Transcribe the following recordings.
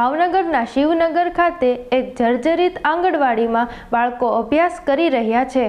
ભાવનગરના શિવનગર ખાતે એક જર્જરિત આંગણવાડીમાં બાળકો અભ્યાસ કરી રહ્યા છે.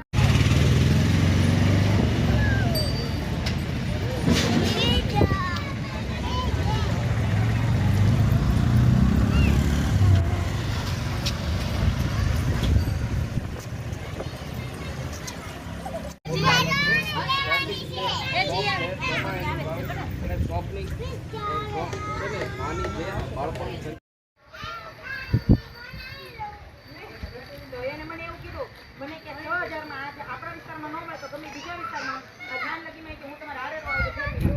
તો એને મને એવું કીધું મને કે છ હજારમાં આ આપણા વિસ્તારમાં ન મળે તો તમે બીજા વિસ્તારમાં આ ધ્યાન લગીને કે હું તમારા હારે રહું તો ફેરવી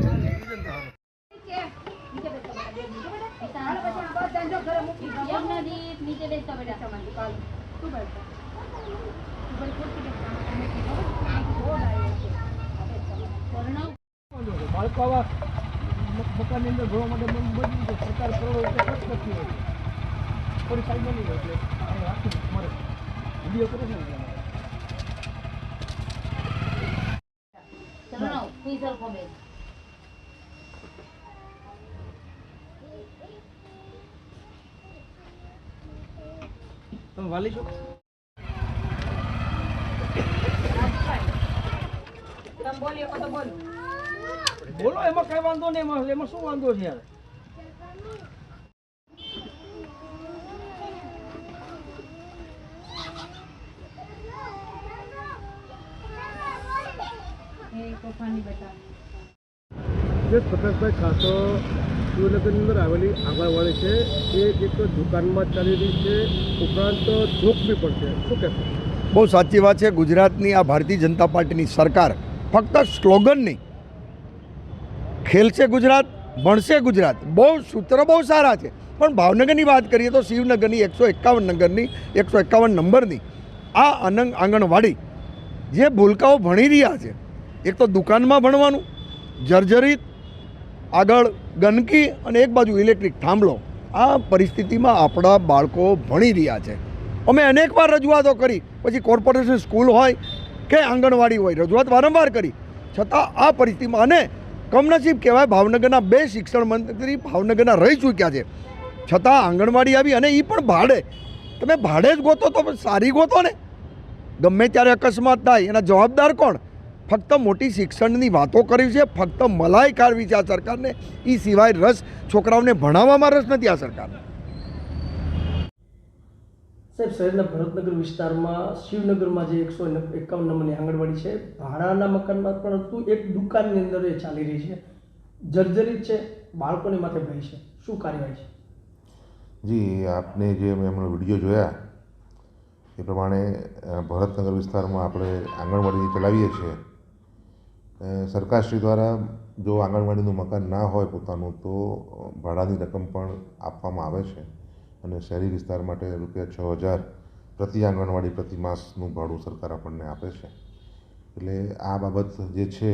બાળકો આવા મકાનની અંદર ભરવા માટે મન મજબૂર છે સરકાર કરોડો. તમે વાલી છો? બોલો. એમાં કઈ વાંધો નહીં એમાં એમાં શું વાંધો છે યાર? જે પ્રકાશભાઈ ખાસો શિવનગરની અંદર આવેલી આંગણવાડી છે. એ એક દુકાનમાં ચાલી રહી છે. ઉપરાંત બી પણ છે. શું કહેશો? બહુ સાચી વાત છે. ગુજરાતની આ ભારતીય જનતા પાર્ટીની સરકાર ફક્ત સ્લોગન નહીં ખેલશે ગુજરાત ભણશે ગુજરાત. બહુ સૂત્ર બહુ સારા છે. પણ ભાવનગરની વાત કરીએ તો શિવનગરની એકસો એકાવન નગરની, એકસો એકાવન નંબરની આ અનંગ આંગણવાડી જે ભૂલકાઓ ભણી રહ્યા છે. એક તો દુકાનમાં ભણવાનું, જર્જરિત આગળ ગંદકી અને એક બાજુ ઇલેક્ટ્રિક થાંભલો. આ પરિસ્થિતિમાં આપણા બાળકો ભણી રહ્યા છે. અમે અનેકવાર રજૂઆતો કરી. પછી કોર્પોરેશન સ્કૂલ હોય કે આંગણવાડી હોય, રજૂઆત વારંવાર કરી. છતાં આ પરિસ્થિતિમાં અને કમનસીબ કહેવાય ભાવનગરના બે શિક્ષણ મંત્રી ભાવનગરના રહી ચૂક્યા છે. છતાં આંગણવાડી આવી અને એ પણ ભાડે. તમે ભાડે જ ગોતો તો સારી ગોતો ને. ગમે ત્યારે અકસ્માત થાય, એના જવાબદાર કોણ? ફક્ત મોટી શિક્ષણની વાતો કરી છે ફક્ત મલાઈ કાઢવી છે આ સરકારને એ સિવાય રસ છોકરાઓને ભણાવવામાં રસ નથી આ સરકારને. સાહેબ શહેરના ભરતનગર વિસ્તારમાં શિવનગરમાં જે એકસો એકાવન નંબરની આંગણવાડી છે ભાડાના મકાનમાં પરંતુ એક દુકાનની અંદર એ ચાલી રહી છે. જર્જરિત છે બાળકોની માથે ભય છે. શું કાર્યવાહી છે? જી આપને જે મેં હમણાં વીડિયો જોયા એ પ્રમાણે ભરતનગર વિસ્તારમાં આપણે આંગણવાડી ચલાવીએ છીએ. સરકારશ્રી દ્વારા જો આંગણવાડીનું મકાન ના હોય પોતાનું, તો ભાડાની રકમ પણ આપવામાં આવે છે. અને શહેરી વિસ્તાર માટે રૂપિયા છ હજાર પ્રતિ આંગણવાડી પ્રતિ માસનું ભાડું સરકાર આપણને આપે છે. એટલે આ બાબત જે છે,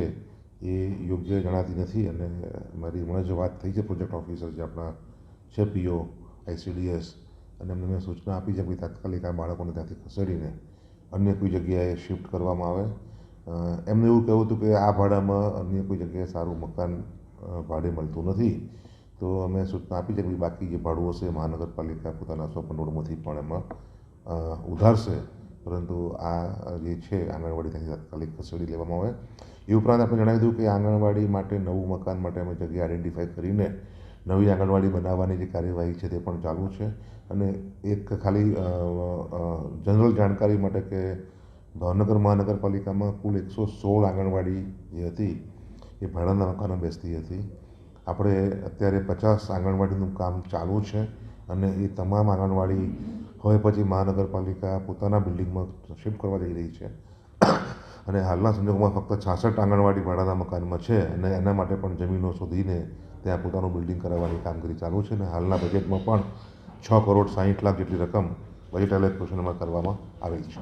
એ યોગ્ય જણાતી નથી. અને મારી હમણાં જ વાત થઈ છે પ્રોજેક્ટ ઓફિસર જે આપણા છે પીઓ આઈસીડીએસ અને એમને મેં સૂચના આપી છે કે તાત્કાલિક આ બાળકોને ત્યાંથી ખસેડીને અન્ય કોઈ જગ્યાએ શિફ્ટ કરવામાં આવે. એમને એવું કહેવું હતું કે આ ભાડામાં અન્ય કોઈ જગ્યાએ સારું મકાન ભાડે મળતું નથી. તો અમે સૂચના આપી છે કે બાકી જે ભાડું હશે મહાનગરપાલિકા પોતાના સ્વપન પણ એમાં ઉધારશે. પરંતુ આ જે છે, આંગણવાડી ત્યાંથી તાત્કાલિક ખસેડી લેવામાં આવે. એ ઉપરાંત આપણે જણાવી દઉં કે આંગણવાડી માટે નવું મકાન માટે અમે જગ્યા આઈડેન્ટિફાઈ કરીને નવી આંગણવાડી બનાવવાની જે કાર્યવાહી છે તે પણ ચાલુ છે. અને એક ખાલી જનરલ જાણકારી માટે કે ભાવનગર મહાનગરપાલિકામાં કુલ એકસો સોળ આંગણવાડી જે હતી, એ ભાડાના મકાનો બેસતી હતી. આપણે અત્યારે પચાસ આંગણવાડીનું કામ ચાલુ છે અને એ તમામ આંગણવાડી હવે પછી મહાનગરપાલિકા પોતાના બિલ્ડિંગમાં શિફ્ટ કરવા જઈ રહી છે. અને હાલના સંજોગોમાં ફક્ત છાસઠ આંગણવાડી ભાડાના મકાનમાં છે અને એના માટે પણ જમીનો શોધીને ત્યાં પોતાનું બિલ્ડિંગ કરાવવાની કામગીરી ચાલુ છે અને હાલના બજેટમાં પણ છ કરોડ સાહીઠ લાખ જેટલી રકમ બજેટ એલોકેશનમાં કરવામાં આવેલી છે.